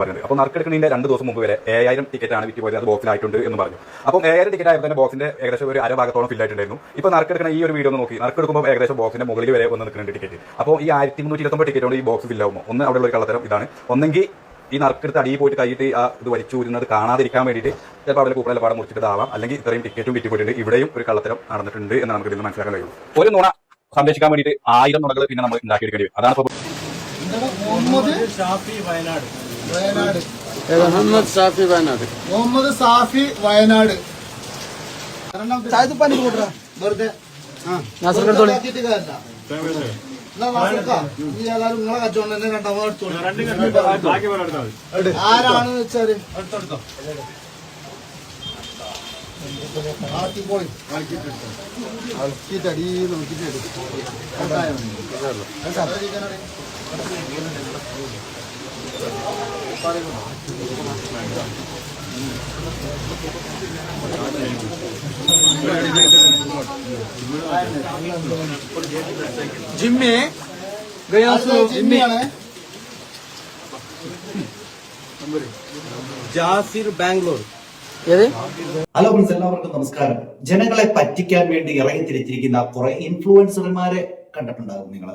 പറഞ്ഞത് അപ്പോൾ നറുക്കെടുക്കുന്നതിന്റെ രണ്ട് ദിവസം മുമ്പ് വരെ ഏഴായിരം ടിക്കറ്റ് ആണ് വിറ്റ് പോയത് അത് ബോക്സിലായിട്ടുണ്ട് എന്ന് പറഞ്ഞു. അപ്പോൾ ഏഴായിരം ടിക്കറ്റ് ആയപ്പോൾ തന്നെ ബോക്സിന്റെ ഏകദേശം ഒരു അര ഭാഗത്തോളം ഫിൽ ആയിട്ടുണ്ടായിരുന്നു. ഇപ്പോൾ നറുക്കെടുക്കുന്ന ഈ ഒരു വീഡിയോ നോക്കി. നറുക്കെടുക്കുമ്പോൾ ഏകദേശം ബോക്സിന്റെ മുകളിൽ വരെ വന്ന് നിൽക്കുന്ന ടിക്കറ്റ് അപ്പോൾ ഈ ആയിരത്തി മുന്നൂറ്റി ഇരുപത്തൊമ്പത് ടിക്കറ്റ് കൊണ്ട് ഈ ബോക്സ് ആകുമ്പോൾ ഒന്ന് അവിടെ ഒരു കള്ളത്തരം ഇതാണ്. ഒന്നെങ്കിൽ ഈ നറുക്കെടുത്ത് അടിയിൽ പോയിട്ട് കൈയിട്ട് ആ ഇത് വലിച്ചു ഊരുന്നത് കാണാതിരിക്കാൻ വേണ്ടിയിട്ട് ചിലപ്പോൾ അവിടെ കൂടുതൽ പാടം മുറിച്ചിട്ടതാവാം അല്ലെങ്കിൽ ഇത്രയും ടിക്കറ്റും വിറ്റ് പോയിട്ടുണ്ട് ഇവിടെയും ഒരു കള്ളത്തരം നടന്നിട്ടുണ്ട് എന്ന് നമുക്ക് ഇതിൽ മനസ്സിലാക്കാൻ കഴിയും. ഒരു നുണ സംരക്ഷിക്കാൻ വേണ്ടിയിട്ട് ആയിരം നുണകൾ പിന്നെ നമ്മൾ ഉണ്ടാക്കിയെടുക്കേണ്ടി വരും. അതാണ് ഇപ്പോൾ ഷാഫി വയനാട്. വയനാട്. മുഹമ്മദ് സാഫി വയനാട്. മുഹമ്മദ് സാഫി വയനാട്. വെറുതെ. പോലെ എടുത്താൽ മതി ആരാണെന്ന് വെച്ചാൽ ആക്കിക്കോളി. ആക്കിയിട്ടടി, നോക്കിയിട്ടടി. കണ്ടായോ? ജിമ്മി ഗയാസു ജിമ്മിയാണ്. ജാസിർ ബാംഗ്ലൂർ. ഹലോ ഫ്രണ്ട്സ് എല്ലാവർക്കും നമസ്കാരം. ജനങ്ങളെ പറ്റിക്കാൻ വേണ്ടി ഇറങ്ങി തിരിച്ചിരിക്കുന്ന കുറെ ഇൻഫ്ലുവൻസർമാരെ കണ്ടിട്ടുണ്ടാകും നിങ്ങൾ.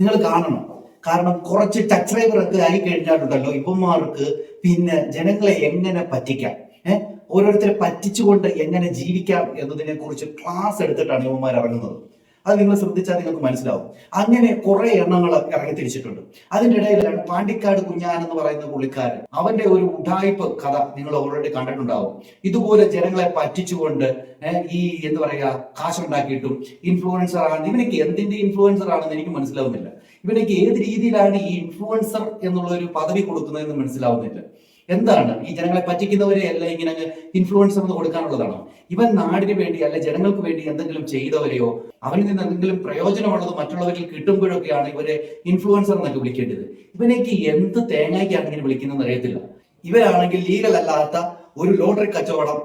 നിങ്ങൾ കാണണം. കാരണം കുറച്ച് ടച്ച് ഡ്രൈവർ ഒക്കെ ആയി കഴിഞ്ഞാലുണ്ടല്ലോ ഇവന്മാർക്ക് പിന്നെ ജനങ്ങളെ എങ്ങനെ പറ്റിക്കാം? ഏഹ് ഓരോരുത്തരെ പറ്റിച്ചുകൊണ്ട് എങ്ങനെ ജീവിക്കാം എന്നതിനെ കുറിച്ച് ക്ലാസ് എടുത്തിട്ടാണ് ഇവന്മാർ ഇറങ്ങുന്നത്. അത് നിങ്ങൾ ശ്രദ്ധിച്ചാൽ നിങ്ങൾക്ക് മനസ്സിലാവും. അങ്ങനെ കുറെ എണ്ണങ്ങൾ ഇറങ്ങി തിരിച്ചിട്ടുണ്ട്. അതിന്റെ ഇടയിലാണ് പാണ്ടിക്കാട് കുഞ്ഞാൻ എന്ന് പറയുന്ന പുള്ളിക്കാരൻ. അവന്റെ ഒരു ഉഡായിപ്പ് കഥ നിങ്ങൾ ഓൾറെഡി കണ്ടിട്ടുണ്ടാവും. ഇതുപോലെ ജനങ്ങളെ പറ്റിച്ചുകൊണ്ട് ഈ എന്താ പറയാ കാശുണ്ടാക്കിയിട്ടും ഇൻഫ്ലുവൻസർ ആണ് ഇവനൊക്കെ എന്തിന്റെ ഇൻഫ്ലുവൻസർ ആണെന്ന് എനിക്ക് മനസ്സിലാവുന്നില്ല. ഇവനൊക്കെ ഏത് രീതിയിലാണ് ഈ ഇൻഫ്ലുവൻസർ എന്നുള്ള ഒരു പദവി കൊടുക്കുന്നതെന്ന് മനസ്സിലാവുന്നില്ല. എന്താണ്? ഈ ജനങ്ങളെ പറ്റിക്കുന്നവരെ അല്ല ഇങ്ങനെ ഇൻഫ്ലുവൻസർ എന്ന് കൊടുക്കാനുള്ളതാണോ? ഇവൻ നാടിന് വേണ്ടി അല്ലെ ജനങ്ങൾക്ക് വേണ്ടി എന്തെങ്കിലും ചെയ്തവരെയോ അവനിൽ നിന്ന് എന്തെങ്കിലും പ്രയോജനമുള്ളത് മറ്റുള്ളവരിൽ കിട്ടുമ്പോഴൊക്കെയാണ് ഇവരെ ഇൻഫ്ലുവൻസർ എന്നൊക്കെ വിളിക്കേണ്ടത്. ഇവനേക്ക് എന്ത് തേങ്ങയ്ക്കാണ് ഇങ്ങനെ വിളിക്കുന്നതെന്ന് അറിയത്തില്ല. ഇവരാണെങ്കിൽ ലീഗൽ അല്ലാത്ത ഒരു ലോട്ടറി കച്ചവടം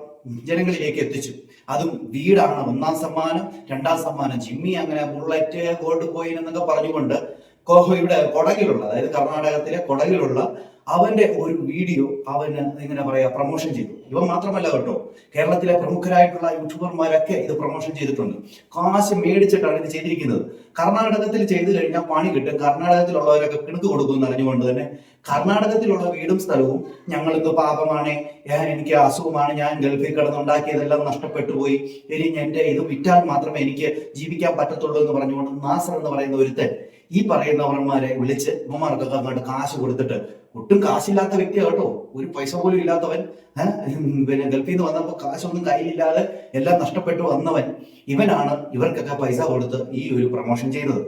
ജനങ്ങളിലേക്ക് എത്തിച്ചു. അതും വീടാണ് ഒന്നാം സമ്മാനം രണ്ടാം സമ്മാനം. ജിമ്മി അങ്ങനെ ബുള്ളറ്റ് ഗോൾഡ് കോയിൻ എന്നൊക്കെ പറഞ്ഞുകൊണ്ട് ഇവിടെ കൊടകിലുള്ള അതായത് കർണാടകത്തിലെ കൊടകിലുള്ള അവന്റെ ഒരു വീഡിയോ അവന് എങ്ങനെ പറയാ പ്രൊമോഷൻ ചെയ്തു. ഇവൻ മാത്രമല്ല കേട്ടോ കേരളത്തിലെ പ്രമുഖരായിട്ടുള്ള യൂട്യൂബർമാരൊക്കെ ഇത് പ്രൊമോഷൻ ചെയ്തിട്ടുണ്ട്. കാശ് മേടിച്ചിട്ടാണ് ഇത് ചെയ്തിരിക്കുന്നത്. കർണാടകത്തിൽ ചെയ്തു കഴിഞ്ഞാൽ പണി കിട്ടും. കർണാടകത്തിലുള്ളവരൊക്കെ കിണക്ക് കൊടുക്കും എന്ന് അറിഞ്ഞുകൊണ്ട് തന്നെ കർണാടകത്തിലുള്ള വീടും സ്ഥലവും ഞങ്ങൾക്ക് പാപമാണ് ഞാൻ എനിക്ക് അസുഖമാണ് ഞാൻ ഗൾഫിൽ കിടന്നുണ്ടാക്കിയതെല്ലാം നഷ്ടപ്പെട്ടു പോയി. ഇനി എന്റെ ഇത് വിറ്റാൽ മാത്രമേ എനിക്ക് ജീവിക്കാൻ പറ്റത്തുള്ളൂ എന്ന് പറഞ്ഞുകൊണ്ട് നാസർ എന്ന് പറയുന്ന ഒരുത്തൻ ഈ പറയുന്നവർമാരെ വിളിച്ച് ഉമ്മമാർക്കൊക്കെ അങ്ങോട്ട് കാശ് കൊടുത്തിട്ട് ഒട്ടും കാശില്ലാത്ത വ്യക്തിയാണ് കേട്ടോ. ഒരു പൈസ പോലും ഇല്ലാത്തവൻ പിന്നെ ഗൾഫിൽ നിന്ന് വന്നപ്പോൾ കാശൊന്നും കയ്യിലില്ലാതെ എല്ലാം നഷ്ടപ്പെട്ടു വന്നവൻ ഇവനാണ് ഇവർക്കൊക്കെ പൈസ കൊടുത്ത് ഈ ഒരു പ്രൊമോഷൻ ചെയ്തത്.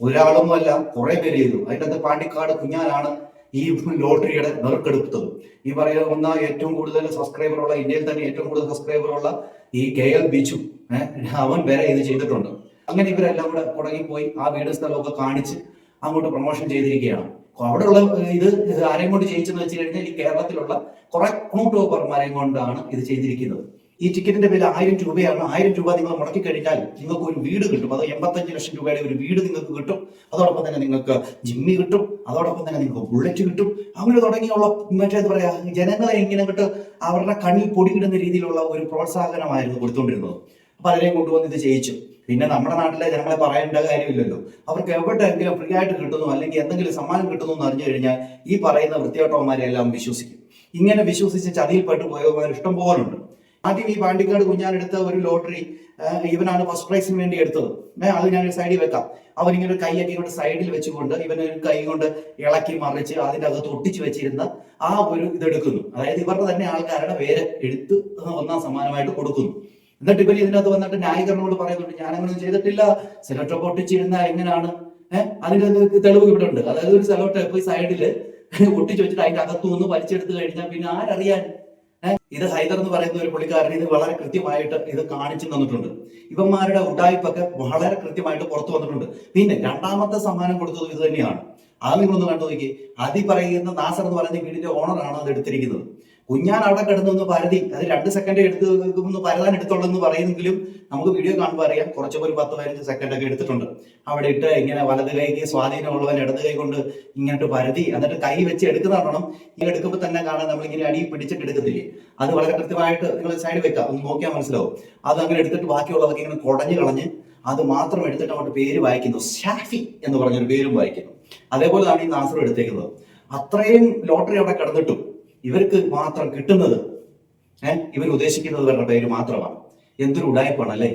ഒരാളൊന്നുമല്ല കുറെ പേര് ചെയ്തു. അതിന്റെ അകത്ത് പാണ്ടിക്കാട് കുഞ്ഞാനാണ് ഈ ലോട്ടറിയുടെ നെറുക്കെടുത്തത്. ഈ പറയുന്ന ഏറ്റവും കൂടുതൽ സബ്സ്ക്രൈബർ ഉള്ള ഇന്ത്യയിൽ തന്നെ ഏറ്റവും കൂടുതൽ സബ്സ്ക്രൈബർ ഉള്ള ഈ കെ എൽ ബിച്ചു അവൻ വരെ ഇത് ചെയ്തിട്ടുണ്ട്. അങ്ങനെ ഇവരെല്ലാം കൂടെ കുടങ്ങി പോയി ആ വീട് സ്ഥലമൊക്കെ കാണിച്ച് അങ്ങോട്ട് പ്രൊമോഷൻ ചെയ്തിരിക്കുകയാണ്. അവിടെയുള്ള ഇത് ആരെയും കൊണ്ട് ചെയ്യിച്ചെന്ന് വെച്ച് കഴിഞ്ഞാൽ ഈ കേരളത്തിലുള്ള കുറെ കൂട്ടോപ്പർമാരെയും കൊണ്ടാണ് ഇത് ചെയ്തിരിക്കുന്നത്. ഈ ടിക്കറ്റിന്റെ വില ആയിരം രൂപയാണ്. ആയിരം രൂപ നിങ്ങൾ മുടക്കി കഴിഞ്ഞാൽ നിങ്ങൾക്ക് ഒരു വീട് കിട്ടും. അത് എൺപത്തഞ്ച് ലക്ഷം രൂപയുടെ ഒരു വീട് നിങ്ങൾക്ക് കിട്ടും. അതോടൊപ്പം തന്നെ നിങ്ങൾക്ക് ജിമ്മി കിട്ടും. അതോടൊപ്പം തന്നെ നിങ്ങൾക്ക് ബുള്ളറ്റ് കിട്ടും. അങ്ങനെ തുടങ്ങിയുള്ള മറ്റേ എന്താ പറയാ ജനങ്ങളെ എങ്ങനെ കിട്ടും അവരുടെ കണ്ണിൽ പൊടിയിടുന്ന രീതിയിലുള്ള ഒരു പ്രോത്സാഹനമായിരുന്നു കൊടുത്തുകൊണ്ടിരുന്നത് പലരെയും കൊണ്ടുവന്ന് ഇത് ചെയ്യിച്ചു. പിന്നെ നമ്മുടെ നാട്ടിലെ ജനങ്ങളെ പറയേണ്ട കാര്യമില്ലല്ലോ. അവർക്ക് എവിടെയെങ്കിലും ഫ്രീ ആയിട്ട് കിട്ടുന്നു അല്ലെങ്കിൽ എന്തെങ്കിലും സമ്മാനം കിട്ടുന്നു എന്ന് അറിഞ്ഞു കഴിഞ്ഞാൽ ഈ പറയുന്ന വൃത്തിയോട്ടവന്മാരെ എല്ലാം വിശ്വസിക്കും. ഇങ്ങനെ വിശ്വസിച്ച് ചതിയിൽപ്പെട്ടു പോയവന്മാർ ഇഷ്ടം പോലുണ്ട് ആദ്യം ഈ പാണ്ടിക്കാട് കുഞ്ഞാനെടുത്ത ഒരു ലോട്ടറി ഇവനാണ് ഫസ്റ്റ് പ്രൈസിന് വേണ്ടി എടുത്തത്. അത് ഞാൻ സൈഡിൽ വെക്കാം. അവൻ ഇങ്ങനെ ഒരു കൈയൊക്കെ ഇങ്ങോട്ട് സൈഡിൽ വെച്ചുകൊണ്ട് ഇവൻ ഒരു കൈ കൊണ്ട് ഇളക്കി മറിച്ച് അതിന്റെ അകത്ത് ഒട്ടിച്ചു വെച്ചിരുന്ന ആ ഒരു ഇതെടുക്കുന്നു. അതായത് ഇവരുടെ തന്നെ ആൾക്കാരുടെ പേര് എടുത്ത് ഒന്നാം സമ്മാനമായിട്ട് കൊടുക്കുന്നു. എന്നിട്ട് ഇവർ ഇതിനകത്ത് വന്നിട്ട് ന്യായീകരണോട് പറയുന്നുണ്ട് ഞാനങ്ങനെ ചെയ്തിട്ടില്ല. സെലക്ടർ പൊട്ടിച്ചിരുന്ന എങ്ങനെയാണ് ഏഹ് അതിന്റെ തെളിവ് ഇവിടെ ഉണ്ട്. അതായത് ഒരു സെലക്ടർ പോയി സൈഡിൽ ഒട്ടിച്ചു വെച്ചിട്ട് അതിന്റെ അകത്തു നിന്ന് വലിച്ചെടുത്ത് കഴിഞ്ഞാൽ പിന്നെ ആരറിയാൻ? ഇത് ഹൈദർ എന്ന് പറയുന്ന ഒരു പുള്ളിക്കാരൻ ഇത് വളരെ കൃത്യമായിട്ട് ഇത് കാണിച്ചു തന്നിട്ടുണ്ട്. ഇവന്മാരുടെ ഉടായ്പൊക്കെ വളരെ കൃത്യമായിട്ട് പുറത്തു വന്നിട്ടുണ്ട്. പിന്നെ രണ്ടാമത്തെ സമ്മാനം കൊടുത്തത് ഇത് തന്നെയാണ്. അത് നിങ്ങളൊന്ന് കണ്ടു നോക്കി അതി പറയുന്ന നാസർ എന്ന് പറയുന്ന വീടിന്റെ ഓണറാണ് അത് എടുത്തിരിക്കുന്നത്. കുഞ്ഞാൻ അവിടെ കിടന്നൊന്ന് പരതി. അത് രണ്ട് സെക്കൻഡ് എടുത്ത് പരതാൻ എടുത്തുള്ളൂ പറയുന്നെങ്കിലും നമുക്ക് വീഡിയോ കാണുമ്പോൾ അറിയാം. കുറച്ച് ഒരു പത്ത് പതിനഞ്ച് സെക്കൻഡ് ഒക്കെ എടുത്തിട്ടുണ്ട്. അവിടെ ഇട്ട് ഇങ്ങനെ വലത് കൈക്ക് സ്വാധീനമുള്ളവൻ ഇടത് കൈ കൊണ്ട് ഇങ്ങോട്ട് പരതി. എന്നിട്ട് കൈ വെച്ച് എടുക്കുന്നതാണോ ഇങ്ങനെ എടുക്കുമ്പോൾ തന്നെ കാണാൻ നമ്മൾ ഇങ്ങനെ അടി പിടിച്ചിട്ട് എടുക്കത്തില്ലേ. അത് വളരെ കൃത്യമായിട്ട് നിങ്ങൾ സൈഡ് വെക്കാം. ഒന്ന് നോക്കിയാൽ മനസ്സിലാവും. അത് അങ്ങനെ എടുത്തിട്ട് ബാക്കിയുള്ളതൊക്കെ ഇങ്ങനെ കുടഞ്ഞു കളഞ്ഞ് അത് മാത്രം എടുത്തിട്ട് അങ്ങോട്ട് പേര് വായിക്കുന്നു. ഷാഫി എന്ന് പറഞ്ഞൊരു പേരും വായിക്കുന്നു. അതേപോലെ തന്നെ ഈ നാസർ എടുത്തേക്കുന്നത്. അത്രയും ലോട്ടറി അവിടെ കിടന്നിട്ടും ഇവർക്ക് മാത്രം കിട്ടുന്നത് ഏഹ് ഇവർ ഉദ്ദേശിക്കുന്നത് ഇവരുടെ പേര് മാത്രമാണ്. എന്തൊരു ഉടായ്പാണ് അല്ലേ?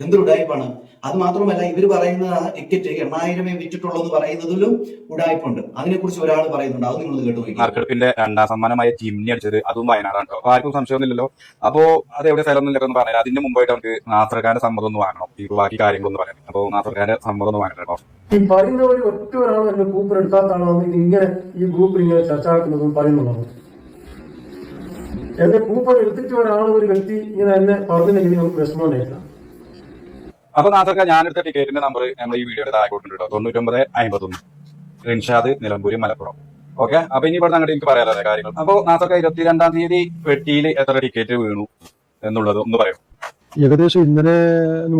എന്തൊരു ഉടായ്പാണ്. അത് മാത്രമല്ല ഇവർ പറയുന്ന ആ ടിക്കറ്റ് എണ്ണായിരമേ വിറ്റിട്ടുള്ളൂ എന്ന് പറയുന്നതിലും ഉടായ്പുണ്ട്. അതിനെക്കുറിച്ച് ഒരാൾ പറയുന്നുണ്ട്. അത് നിങ്ങൾ കേട്ടു നറുക്കെടുപ്പിന്റെ രണ്ടാം സമ്മാനമായ ജിംനി അടിച്ചത് അതും വയനാടാണ് കേട്ടോ. അപ്പൊ ആർക്കും സംശയമൊന്നുമില്ലല്ലോ. അപ്പോ അത് എവിടെ സ്ഥലം എന്നൊക്കെ ഒന്ന് പറയാം അതിന്റെ മുമ്പായിട്ട് നമുക്ക് നാസർഖാന്റെ സമ്മതം ഒന്ന് വാങ്ങണം. ഈ ബാക്കി കാര്യങ്ങളൊന്ന് പറയാം അപ്പോ നാസർഖാന്റെ സമ്മതം ഒന്ന് വാങ്ങണം കേട്ടോ. ഈ പറയുന്നവർ ഒറ്റ ഒരാളും എന്റെ ഗ്രൂപ്പിൽ എടുക്കാത്താണോ ഇത് ഇങ്ങനെ ഈ ഗ്രൂപ്പിൽ ഇങ്ങനെ ചർച്ച ആക്കുന്നതും പറയുന്നതാണ് എന്റെ കൂപ്പൺ എടുത്തിട്ട് ഒരാൾ ഒരു വ്യക്തി ഇങ്ങനെ എന്നെ പറഞ്ഞില്ലെങ്കിൽ നമുക്ക് വിഷമമുണ്ടായില്ല അപ്പൊ നാസർക്ക ഞാനെടുത്ത ടിക്കറ്റിന്റെ നമ്പർ നമ്മൾ ഈ വീഡിയോയുടെ താഴെ കൊടുത്തിട്ടുണ്ട് കേട്ടോ. തൊണ്ണൂറ്റൊമ്പത് അമ്പത്തൊന്ന് റിൻഷാദ് നിലമ്പൂര് മലപ്പുറം. ഓക്കെ അപ്പൊ ഇനി ഇവിടെ അങ്ങോട്ട് എനിക്ക് പറയാതെ കാര്യങ്ങൾ? അപ്പൊ നാസർക്ക ഇരുപത്തിരണ്ടാം തീയതി പെട്ടിയിൽ എത്ര ടിക്കറ്റ് വീണു എന്നുള്ളത് ഒന്ന് പറയും. ഏകദേശം ഇന്നലെ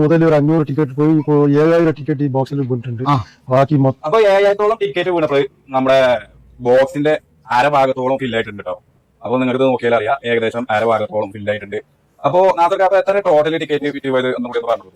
മുതൽ ഒരു അഞ്ഞൂറ് ടിക്കറ്റ് പോയി. ഇപ്പോ ഏഴായിരം ടിക്കറ്റ് ഈ ബോക്സിൽ പോയിട്ടുണ്ട് ബാക്കി അപ്പൊ ഏഴായിരത്തോളം ടിക്കറ്റ് വീണപ്പോൾ നമ്മുടെ ബോക്സിന്റെ അരഭാഗത്തോളം ഫില്ലായിട്ടുണ്ട് ആയിട്ടുണ്ട് കേട്ടോ. അപ്പൊ നിങ്ങൾക്ക് നോക്കിയാൽ അറിയാം. ഏകദേശം അരഭാഗത്തോളം ഫിൽ ആയിട്ടുണ്ട്. അപ്പോ നാസർക്കാപ്പ എത്ര ടോട്ടൽ ടിക്കറ്റ് പോയത് എന്ന് കൂടി പറഞ്ഞു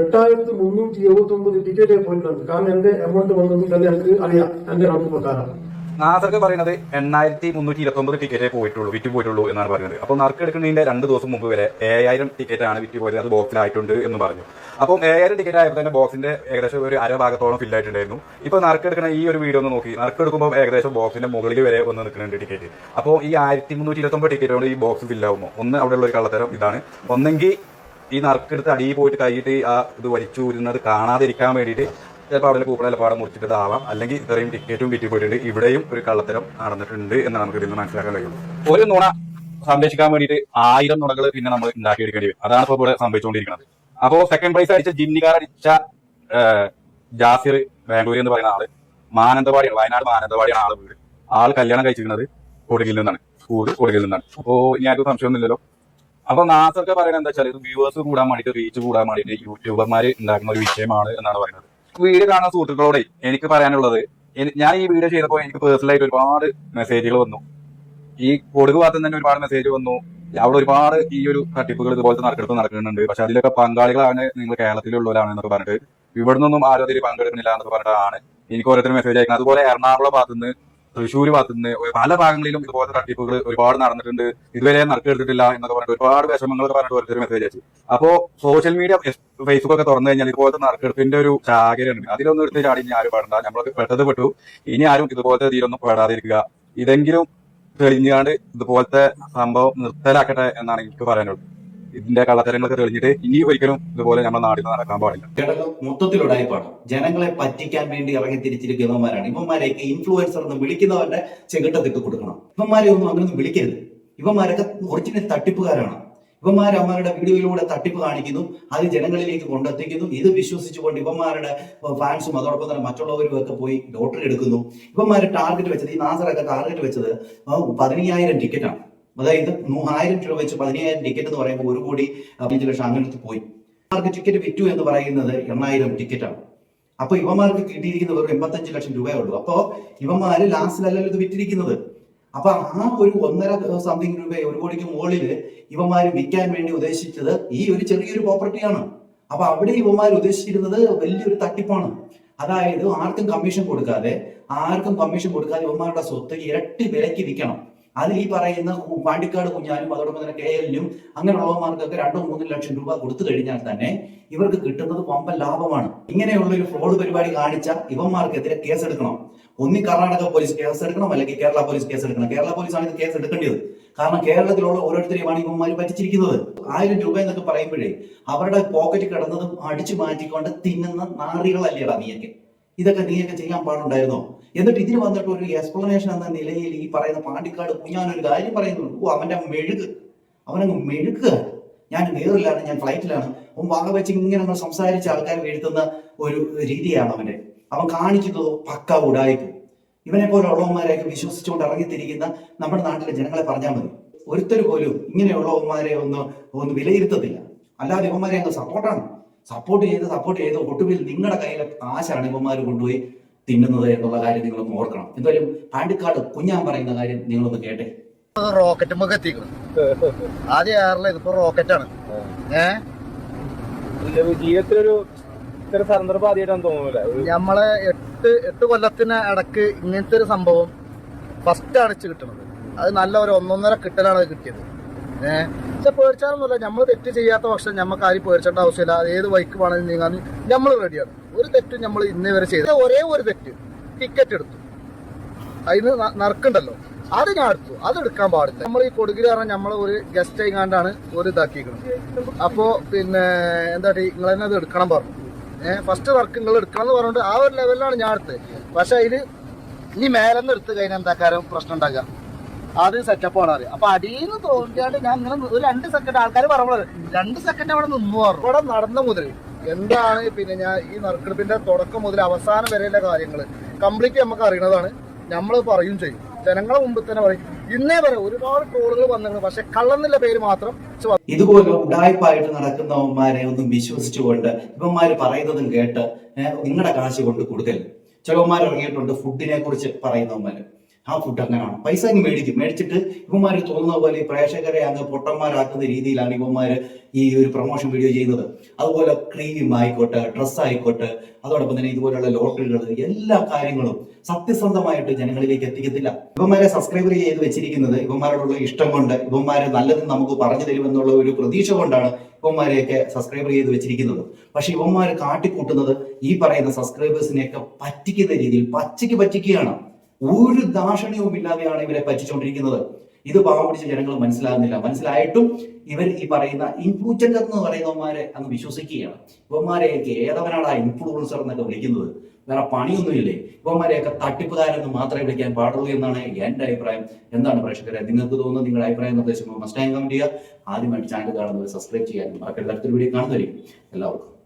എട്ടായിരത്തി മുന്നൂറ്റി എഴുപത്തി ഒമ്പത് ടിക്കറ്റേ പോയിട്ടുണ്ട് കാരണം എന്റെ എമൗണ്ട് വന്നത് എനിക്ക് അറിയാം. എന്റെ കണക്ക് പ്രകാരം. നാസർക്ക് പറയുന്നത് എണ്ണായിരത്തി മുന്നൂറ്റി ഇരുപത്തി ഒമ്പത് ടിക്കറ്റേ പോയിട്ടുള്ളൂ വിറ്റ് പോയിട്ടുള്ളൂ എന്നാണ് പറയുന്നത്. അപ്പോൾ നറുക്ക് എടുക്കുന്നതിന്റെ രണ്ട് ദിവസം മുമ്പ് വരെ ഏഴായിരം ടിക്കറ്റ് ആണ് വിറ്റ് പോയത് അത് ബോക്സിലായിട്ടുണ്ട് എന്ന് പറഞ്ഞു. അപ്പം ഏഴായിരം ടിക്കറ്റ് ആയപ്പോൾ തന്നെ ബോക്സിന്റെ ഏകദേശം ഒരു അര ഭാഗത്തോളം ഫില്ല് ആയിട്ടുണ്ടായിരുന്നു. ഇപ്പോൾ നറുക്ക് എടുക്കുന്ന ഈ ഒരു വീഡിയോ ഒന്ന് നോക്കി. നറുക്ക് എടുക്കുമ്പോൾ ഏകദേശം ബോക്സിന്റെ മുകളിൽ വരെ ഒന്ന് നിൽക്കുന്നുണ്ട് ടിക്കറ്റ് അപ്പോൾ ഈ ആയിരത്തി മുന്നൂറ്റി ഇരുപത്തി ഒമ്പത് ടിക്കറ്റ് കൊണ്ട് ഈ ബോക്സ് ഫില്ലാവുമോ ഒന്ന് അവിടെയുള്ള ഒരു കള്ളത്തരം ഇതാണ്. ഒന്നെങ്കിൽ ഈ നറുക്കെടുത്ത് അടിയിൽ പോയിട്ട് കൈയിട്ട് ആ ഇത് വലിച്ചു ഊരുന്നത് കാണാതിരിക്കാൻ വേണ്ടിയിട്ട് ചിലപ്പോൾ അവിടെ കൂപ്പണ പാടം മുറിച്ചിട്ടതാവാം അല്ലെങ്കിൽ ഇത്രയും ടിക്കറ്റും കിട്ടി പോയിട്ടുണ്ട്. ഇവിടെയും ഒരു കള്ളത്തരം നടന്നിട്ടുണ്ട് എന്ന് നമുക്ക് ഇതിൽ നിന്ന് മനസ്സിലാക്കാൻ കഴിയുള്ളൂ. ഒരു നുണ സംരക്ഷിക്കാൻ വേണ്ടിയിട്ട് ആയിരം നുണകൾ പിന്നെ നമ്മൾ ഉണ്ടാക്കിയെടുക്കേണ്ടി വരും. അതാണ് ഇപ്പോൾ ഇവിടെ സംഭവിച്ചുകൊണ്ടിരിക്കുന്നത്. അപ്പോൾ സെക്കൻഡ് പ്രൈസ് അടിച്ച ജിന്നികാർ അടിച്ച ജാസിർ ബാംഗ്ലൂർ എന്ന് പറയുന്ന ആൾ മാനന്തവാടിയാണ്. വയനാട് മാനന്തവാടിയാണ് ആൾ വീട്. ആൾ കല്യാണം കഴിച്ചിരിക്കുന്നത് കൊടുകിൽ നിന്നാണ്. കൂട് കൊടുകിൽ നിന്നാണ്. അപ്പോൾ ആർക്കും സംശയമൊന്നുമില്ലല്ലോ അപ്പൊ നാസർക്ക് പറയുന്നത് എന്താ വെച്ചാൽ വ്യൂവേഴ്സ് കൂടാൻ വേണ്ടിയിട്ട് റീച്ച് കൂടാൻ വേണ്ടിയിട്ട് യൂട്യൂബർമാർ ഉണ്ടാക്കുന്ന ഒരു വിഷയമാണ് എന്നാണ് പറയുന്നത്. വീഡിയോ കാണുന്ന സുഹൃത്തുക്കളോടെ എനിക്ക് പറയാനുള്ളത് ഞാൻ ഈ വീഡിയോ ചെയ്തപ്പോൾ എനിക്ക് പേഴ്സണലായിട്ട് ഒരുപാട് മെസ്സേജുകൾ വന്നു. ഈ കൊടുക് ഭാഗത്ത് തന്നെ ഒരുപാട് മെസ്സേജ് വന്നു. അവിടെ ഒരുപാട് ഈ ഒരു തട്ടിപ്പുകൾ ഇതുപോലത്തെ നടക്കെടുത്ത് നടക്കുന്നുണ്ട്. പക്ഷെ അതിലൊക്കെ പങ്കാളികളാണ് നിങ്ങൾ കേരളത്തിലുള്ളവരാണ് എന്നൊക്കെ പറഞ്ഞിട്ട് ഇവിടെ നിന്നൊന്നും ആരും അതിൽ പങ്കെടുക്കുന്നില്ല എന്നൊക്കെ പറഞ്ഞിട്ടാണ് എനിക്ക് ഓരോരുത്തരും മെസ്സേജ് അയക്കുന്നത്. അതുപോലെ എറണാകുളം ഭാഗത്തുനിന്ന് തൃശ്ശൂർ ഭാഗത്തുനിന്ന് പല ഭാഗങ്ങളിലും ഇതുപോലത്തെ തട്ടിപ്പുകൾ ഒരുപാട് നടന്നിട്ടുണ്ട്. ഇതുവരെ നടക്കെടുത്തിട്ടില്ല എന്നൊക്കെ പറഞ്ഞിട്ട് ഒരുപാട് വിഷമങ്ങൾ പറഞ്ഞിട്ട് ഓരോരുത്തർ മെസ്സേജ് അയച്ചു. അപ്പോ സോഷ്യൽ മീഡിയ ഫേസ്ബുക്ക് ഒക്കെ തുറന്നു കഴിഞ്ഞാൽ ഇതുപോലത്തെ നറുക്കെടുപ്പിന്റെ ഒരു ചാകരയുണ്ട് അതിലൊന്നും എടുത്ത് ചാടി ഇനി ആരും പെടണ്ട. നമ്മളൊക്കെ പെട്ടത് പെട്ടു. ഇനി ആരും ഇതുപോലത്തെ തീരൊന്നും പെടാതിരിക്കുക. ഇതെങ്കിലും തെളിഞ്ഞാണ്ട് ഇതുപോലത്തെ സംഭവം നിർത്തലാക്കട്ടെ എന്നാണ് എനിക്ക് പറയാനുള്ളത്. ഇതിന്റെ കള്ളത്തരങ്ങളൊക്കെ തെളിഞ്ഞിട്ട് ഇനി ഒരിക്കലും ഇതുപോലെ നമ്മുടെ നാട്ടിൽ നടക്കാൻ പാടില്ല. ഘടകം മൊത്തത്തിൽ ജനങ്ങളെ പറ്റിക്കാൻ വേണ്ടി ഇറങ്ങി തിരിച്ചിരിക്കുന്നവന്മാരാണ് ഇവന്മാരെയൊക്കെ ഇൻഫ്ലുവൻസർ എന്ന് വിളിക്കുന്നവരുടെ ചെകിട്ടത്തിട്ട് കൊടുക്കണം. ഇവന്മാരെ ഒന്നും അങ്ങനെയൊന്നും വിളിക്കരുത്. ഇവന്മാരൊക്കെ ഒറിജിനൽ തട്ടിപ്പുകാരാണ്. ഇവന്മാർ അമ്മമാരുടെ വീഡിയോയിലൂടെ തട്ടിപ്പ് കാണിക്കുന്നു. അത് ജനങ്ങളിലേക്ക് കൊണ്ടെത്തിക്കുന്നു. ഇത് വിശ്വസിച്ചുകൊണ്ട് ഇവന്മാരുടെ ഫാൻസും അതോടൊപ്പം തന്നെ മറ്റുള്ളവരും ഒക്കെ പോയി ലോട്ടറി എടുക്കുന്നു. ഇവന്മാർ ടാർഗറ്റ് വെച്ചത് ഈ നാസറൊക്കെ ടാർഗറ്റ് വെച്ചത് പതിനയ്യായിരം ടിക്കറ്റാണ് അതായത് മൂവായിരം രൂപ വെച്ച് പതിനയ്യായിരം ടിക്കറ്റ് എന്ന് പറയുമ്പോൾ ഒരു കോടി അഞ്ച് ലക്ഷം അങ്ങനത്തെ പോയി. ഇവർക്ക് ടിക്കറ്റ് വിറ്റു എന്ന് പറയുന്നത് എണ്ണായിരം ടിക്കറ്റാണ് അപ്പൊ ഇവന്മാർക്ക് കിട്ടിയിരിക്കുന്നത് വെറും എൺപത്തഞ്ച് ലക്ഷം രൂപയേ ഉള്ളൂ. അപ്പോ ഇവന്മാര് ലാസ്റ്റിലല്ലല്ലോ ഇത് വിറ്റിരിക്കുന്നത്. അപ്പൊ ആ ഒരു ഒന്നര സംതിങ് രൂപ ഒരു കോടിക്ക് മുകളിൽ ഇവന്മാര് വിൽക്കാൻ വേണ്ടി ഉദ്ദേശിച്ചത് ഈ ഒരു ചെറിയൊരു പ്രോപ്പർട്ടിയാണ് അപ്പൊ അവിടെ ഇവന്മാർ ഉദ്ദേശിച്ചിരുന്നത് വലിയൊരു തട്ടിപ്പാണ്. അതായത് ആർക്കും കമ്മീഷൻ കൊടുക്കാതെ ആർക്കും കമ്മീഷൻ കൊടുക്കാതെ ഇവന്മാരുടെ സ്വത്ത് ഇരട്ടി വിലയ്ക്ക് വിൽക്കണം. അതിൽ ഈ പറയുന്ന പാണ്ടിക്കാട് കുഞ്ഞാനും അതോടൊപ്പം തന്നെ കെ എല്ലിനും അങ്ങനെയുള്ളവന്മാർക്കൊക്കെ രണ്ടോ മൂന്നോ ലക്ഷം രൂപ കൊടുത്തു കഴിഞ്ഞാൽ തന്നെ ഇവർക്ക് കിട്ടുന്നത് പമ്പൻ ലാഭമാണ്. ഇങ്ങനെയുള്ള ഒരു ഫ്രോഡ് പരിപാടി കാണിച്ച ഇവന്മാർക്കെതിരെ കേസെടുക്കണം. ഒന്നി കർണാടക പോലീസ് കേസെടുക്കണം അല്ലെങ്കിൽ കേരള പോലീസ് കേസെടുക്കണം. കേരള പോലീസാണ് ഇത് കേസ് എടുക്കേണ്ടത് കാരണം കേരളത്തിലുള്ള ഓരോരുത്തരെയുമാണ് ഇവന്മാർ പറ്റിച്ചിരിക്കുന്നത് ആയിരം രൂപ എന്നൊക്കെ പറയുമ്പോഴേ അവരുടെ പോക്കറ്റ് കിടന്നതും അടിച്ചു മാറ്റിക്കൊണ്ട് തിന്നുന്ന നാറികളല്ലേടാ നീയൊക്കെ? ഇതൊക്കെ നീയൊക്കെ ചെയ്യാൻ പാടുണ്ടായിരുന്നോ? എന്നിട്ട് ഇതിന് വന്നിട്ട് ഒരു എക്സ്പ്ലനേഷൻ എന്ന നിലയിൽ ഈ പറയുന്ന പാണ്ടിക്കാട് കുഞ്ഞാനൊരു കാര്യം പറയുന്നുണ്ട് ഓ അവന്റെ മെഴുക്. അവനങ്ങ് മെഴുക്കുക ഞാൻ നേറിലാണ് ഞാൻ ഫ്ലൈറ്റിലാണ് അവൻ വാങ്ങ വെച്ച് ഇങ്ങനെ നമ്മൾ സംസാരിച്ച് ആൾക്കാർ വീഴ്ത്തുന്ന ഒരു രീതിയാണ് അവന്റെ. അവൻ കാണിക്കുന്നത് പക്ക ഉടായിപ്പോ ഇവനെ പോലെ ഉള്ളവന്മാരെയൊക്കെ വിശ്വസിച്ചുകൊണ്ട് ഇറങ്ങിത്തിരിക്കുന്ന നമ്മുടെ നാട്ടിലെ ജനങ്ങളെ പറഞ്ഞാൽ മതി. ഒരുത്തർ പോലും ഇങ്ങനെയുള്ളവന്മാരെ ഒന്ന് ഒന്ന് വിലയിരുത്തത്തില്ല. അല്ലാതെ ഇവന്മാരെ അങ്ങ് സപ്പോർട്ടാണ് സപ്പോർട്ട് ചെയ്ത് സപ്പോർട്ട് ചെയ്ത് ഒട്ടുവിൽ നിങ്ങളുടെ കയ്യിലെ കാശാണ് ഇവന്മാർ കൊണ്ടുപോയി തിന്നുന്നത് എന്നുള്ള കാര്യം നിങ്ങളൊന്ന് ഓർക്കണം. എന്തായാലും പാണ്ടിക്കാട് കുഞ്ഞാൻ പറയുന്ന കാര്യം നിങ്ങളൊന്ന് കേട്ടെ. റോക്കറ്റ് നമുക്ക് എത്തിക്കണം. ആദ്യം എയറിൽ ഇതിപ്പോ റോക്കറ്റാണ് ഏ? ജീവിതത്തിലൊരു ഇത്തരം സന്ദർഭം ആദ്യമായിട്ടാണ് തോന്നുന്നില്ല. നമ്മളെ എട്ട് എട്ട് കൊല്ലത്തിന് ഇടയ്ക്ക് ഇങ്ങനത്തെ ഒരു സംഭവം ഫസ്റ്റ് ആണ് കിട്ടണത്. കിട്ടുന്നത് അത് നല്ല ഒരു ഒന്നൊന്നര കിട്ടലാണ് അത് കിട്ടിയത്. ഏഹ് പക്ഷെ പേടിച്ചാലൊന്നുമില്ല നമ്മൾ തെറ്റ് ചെയ്യാത്ത പക്ഷം നമുക്ക് ആരും പേടിച്ചേണ്ട ആവശ്യമില്ല. ഏത് വൈക്ക് വേണമെങ്കിലും നീങ്ങാൻ നമ്മൾ റെഡിയാണ് ഒരു തെറ്റും നമ്മൾ ഇന്നേ വരെ ചെയ്ത ഒരേ ഒരു തെറ്റ് ടിക്കറ്റ് എടുത്തു. അതിന് നറുക്കുണ്ടല്ലോ. അത് ഞാൻ എടുത്തു. അത് എടുക്കാൻ പാടില്ല. നമ്മൾ ഈ കൊടുകിൽ പറഞ്ഞാൽ നമ്മൾ ഒരു ഗസ്റ്റ് ആയിക്കാണ്ടാണ് ഒരു ഇതാക്കിയിരിക്കുന്നത് അപ്പോ പിന്നെ എന്താ നിങ്ങൾ തന്നെ അത് എടുക്കണം പറഞ്ഞു. ഏഹ് ഫസ്റ്റ് വർക്ക് നിങ്ങൾ എടുക്കണം എന്ന് പറഞ്ഞിട്ട് ആ ഒരു ലെവലിലാണ് ഞാൻ എടുത്തത്. പക്ഷെ അതിന് ഇനി മേലെന്ന് എടുത്ത് കഴിഞ്ഞാൽ എന്താക്കാരം പ്രശ്നം ഉണ്ടാക്കുക അത് സെറ്റപ്പ് അറിയാം അപ്പൊ അടിയിൽ നിന്ന് തോന്നിയാണ്ട് ഞാൻ ഇങ്ങനെ ഒരു രണ്ട് സെക്കൻഡ് ആൾക്കാർ പറഞ്ഞത് രണ്ട് സെക്കൻഡ് അവിടെ നിന്നു പറഞ്ഞു. ഇവിടെ നടന്ന മുതൽ എന്താണ് പിന്നെ ഞാൻ ഈ നറുക്കെടുപ്പിന്റെ തുടക്കം മുതൽ അവസാനം വരെയുള്ള കാര്യങ്ങൾ കംപ്ലീറ്റ് നമുക്ക് അറിയണതാണ്. നമ്മൾ പറയും ചെയ്യും. ജനങ്ങളെ മുമ്പ് തന്നെ പറയും. ഇന്നേ വരെ ഒരുപാട് ട്രോളുകൾ വന്നിരുന്നു പക്ഷെ കള്ളന്നില്ല പേര് മാത്രം ഇതുപോലെ ഉടായ്പായിട്ട് നടക്കുന്നവന്മാരെ ഒന്നും വിശ്വസിച്ചുകൊണ്ട് ഇവന്മാര് പറയുന്നതും കേട്ട് നിങ്ങളുടെ കാശ് കൊണ്ട് കൂടുതൽ ചിലവന്മാർ ഇറങ്ങിയിട്ടുണ്ട് ഫുഡിനെ കുറിച്ച് പറയുന്നവന്മാര്. ആ ഫുഡ് അങ്ങനെയാണ്. പൈസ അങ്ങ് മേടിക്കും. മേടിച്ചിട്ട് ഇവന്മാർ തോന്നുന്ന പോലെ ഈ പ്രേക്ഷകരെ അങ്ങ് പൊട്ടന്മാരാക്കുന്ന രീതിയിലാണ് ഇവന്മാർ ഈ ഒരു പ്രൊമോഷൻ വീഡിയോ ചെയ്യുന്നത്. അതുപോലെ ക്രീം ആയിക്കോട്ടെ ഡ്രസ്സ് ആയിക്കോട്ടെ അതോടൊപ്പം തന്നെ ഇതുപോലെയുള്ള ലോട്ടറികൾ എല്ലാ കാര്യങ്ങളും സത്യസന്ധമായിട്ട് ജനങ്ങളിലേക്ക് എത്തിക്കത്തില്ല. ഇവന്മാരെ സബ്സ്ക്രൈബർ ചെയ്ത് വെച്ചിരിക്കുന്നത് ഇവന്മാരോടുള്ള ഇഷ്ടം കൊണ്ട് ഇവന്മാരെ നല്ലത് നമുക്ക് പറഞ്ഞു തരുമെന്നുള്ള ഒരു പ്രതീക്ഷ കൊണ്ടാണ് ഇവന്മാരെയൊക്കെ സബ്സ്ക്രൈബർ ചെയ്ത് വെച്ചിരിക്കുന്നത്. പക്ഷെ ഇവന്മാർ കാട്ടിക്കൂട്ടുന്നത് ഈ പറയുന്ന സബ്സ്ക്രൈബേഴ്സിനെയൊക്കെ പറ്റിക്കുന്ന രീതിയിൽ പച്ചയ്ക്ക് പറ്റിക്കുകയാണ്. ഒരു ദാക്ഷണ്യവും ഇല്ലാതെയാണ് ഇവരെ പറ്റിച്ചുകൊണ്ടിരിക്കുന്നത് ഇത് പാവം പിടിച്ച ജനങ്ങൾ മനസ്സിലാകുന്നില്ല. മനസ്സിലായിട്ടും ഇവർ ഈ പറയുന്ന ഇൻഫ്ലുവൻസർ എന്ന് പറയുന്നവന്മാരെ അങ്ങ് വിശ്വസിക്കുകയാണ്. ഇവന്മാരെയൊക്കെ ഏതവനാണ് ആ ഇൻഫ്ലുവൻസർ എന്നൊക്കെ വിളിക്കുന്നത്? വേറെ പണിയൊന്നുമില്ലേ? ഇവന്മാരെയൊക്കെ തട്ടിപ്പുകാരെന്ന് മാത്രമേ വിളിക്കാൻ പാടുള്ളൂ എന്നാണ് എന്റെ അഭിപ്രായം. എന്താണ് പ്രേക്ഷകരെ? നിങ്ങൾക്ക് തോന്നുന്നത് നിങ്ങളുടെ അഭിപ്രായം നിർദ്ദേശം മസ്റ്റായും കമന്റ് ചെയ്യുക. ആദ്യമായിട്ട് ചാനൽ കാണുന്നത് സബ്സ്ക്രൈബ് ചെയ്യാനും ബാക്കി എല്ലാത്തിലും വീഡിയോ കാണുന്നതായിരിക്കും എല്ലാവർക്കും